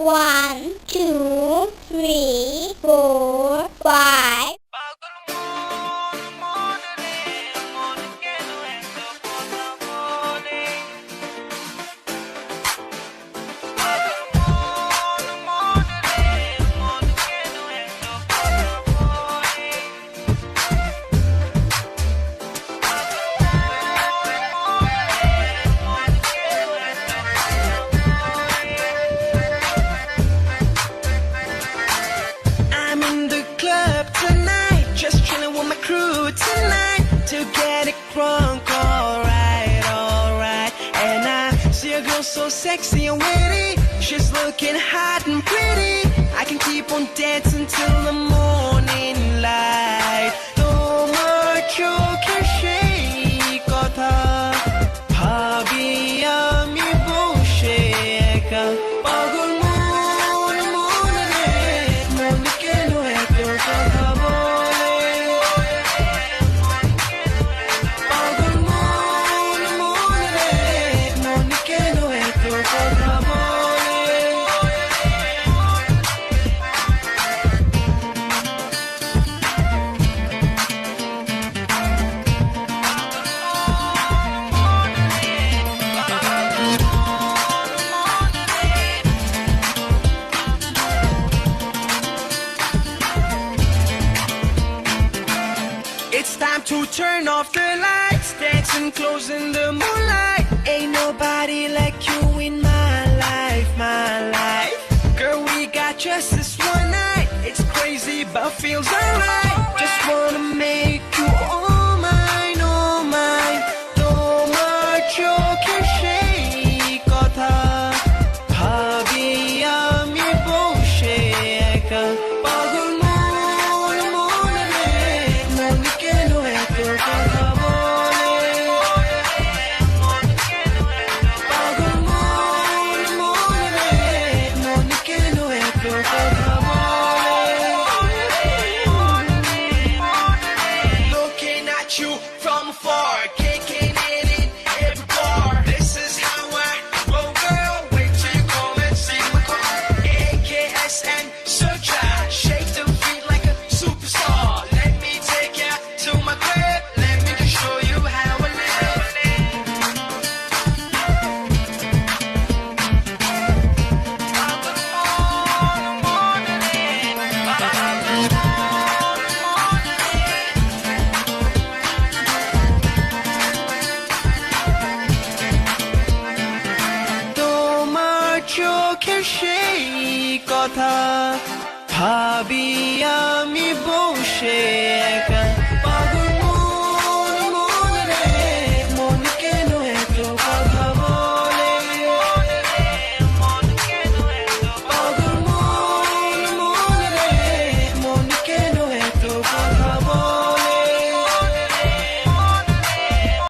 One, two, three. drunk, alright, alright. And I see a girl so sexy and witty. She's looking hot and pretty. I can keep on dancing till the morning. It's time to turn off the lights, dancing and close in the moonlight. Ain't nobody like you in my life, my life. Girl, we got just this one night. It's crazy, but feels alright. চোখের সেই কথা ভাবি আমি বসে